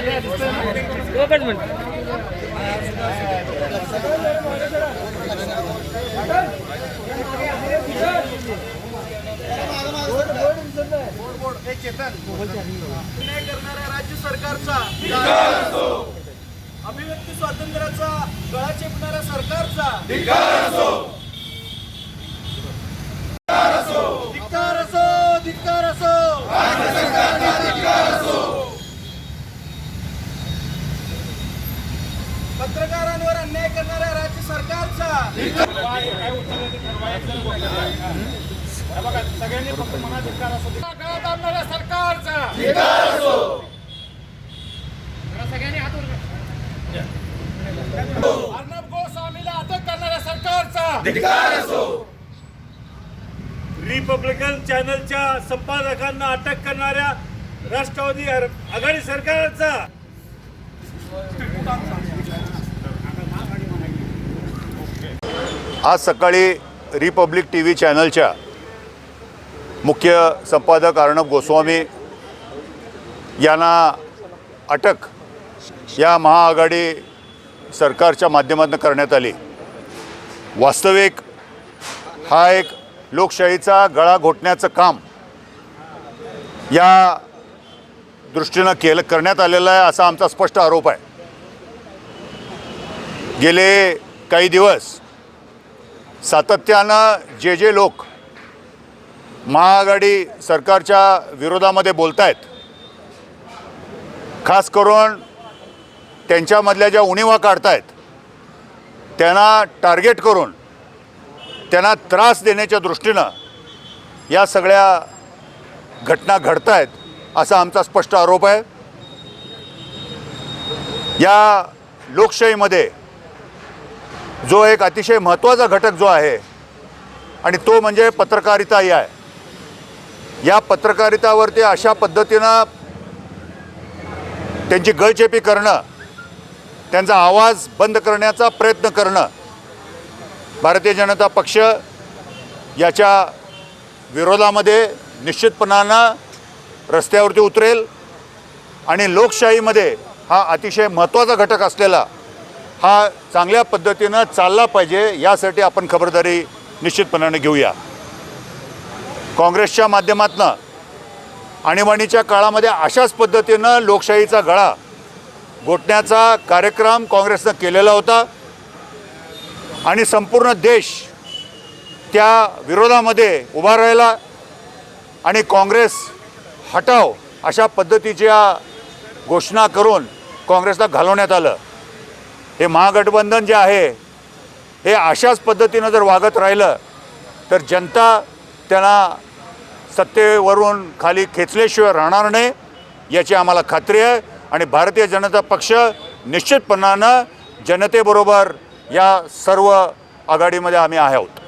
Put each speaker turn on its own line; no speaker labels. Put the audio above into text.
एकच मिनिट
अन्याय करणाऱ्या राज्य सरकारचा अभिव्यक्ती स्वातंत्र्याचा गळा चेपणाऱ्या सरकारचा धिक्कार असो धिक्कार असो पत्रकारांवर अन्याय करणाऱ्या राज्य सरकारचा. काळात आणणाऱ्या सरकारचा. अर्णब गोस्वामीला अटक करणाऱ्या सरकारचा.
रिपब्लिकन चॅनलच्या संपादकांना अटक करणाऱ्या राष्ट्रवादी आघाडी सरकारचा.
आज सकाळी रिपब्लिक टी व्ही चॅनलच्या मुख्य संपादक अर्णब गोस्वामी यांना अटक या महाआघाडी सरकारच्या माध्यमातून करण्यात आली. वास्तविक हा एक लोकशाहीचा गळा घोटण्याचं काम या दृष्टीनं केलं करण्यात आलेलं आहे असा आमचा स्पष्ट आरोप आहे. गेले काही दिवस सातत्यानं जे जे लोक महाआघाडी सरकारच्या विरोधामध्ये बोलत आहेत खास करून त्यांच्यामधल्या ज्या उणीवा काढतायत त्यांना टार्गेट करून त्यांना त्रास देण्याच्या दृष्टीनं या सगळ्या घटना घडत आहेत असा आमचा स्पष्ट आरोप आहे. या लोकशाहीमध्ये जो एक अतिशय महत्त्वाचा घटक जो आहे आणि तो म्हणजे पत्रकारिता या आहे. या पत्रकारितावरती अशा पद्धतीनं त्यांची गळचेपी करणं त्यांचा आवाज बंद करण्याचा प्रयत्न करणं भारतीय जनता पक्ष याच्या विरोधामध्ये निश्चितपणानं रस्त्यावरती उतरेल आणि लोकशाहीमध्ये हा अतिशय महत्त्वाचा घटक असलेला हा चांगल्या पद्धतीनं चालला पाहिजे यासाठी आपण खबरदारी निश्चितपणाने घेऊया. काँग्रेसच्या माध्यमातनं आणीबाणीच्या काळामध्ये अशाच पद्धतीनं लोकशाहीचा गळा घोटण्याचा कार्यक्रम काँग्रेसनं केलेला होता आणि संपूर्ण देश त्या विरोधामध्ये उभा राहिला आणि काँग्रेस हटाव अशा पद्धतीच्या घोषणा करून काँग्रेसला घालवण्यात आलं. हे महागठबंधन जे आहे हे अशाच पद्धतीनं जर वागत राहिलं तर जनता त्यांना सत्तेवरून खाली खेचल्याशिवाय राहणार नाही याची आम्हाला खात्री आहे. आणि भारतीय जनता पक्ष निश्चितपणानं जनतेबरोबर या सर्व आघाडीमध्ये आम्ही आहोत.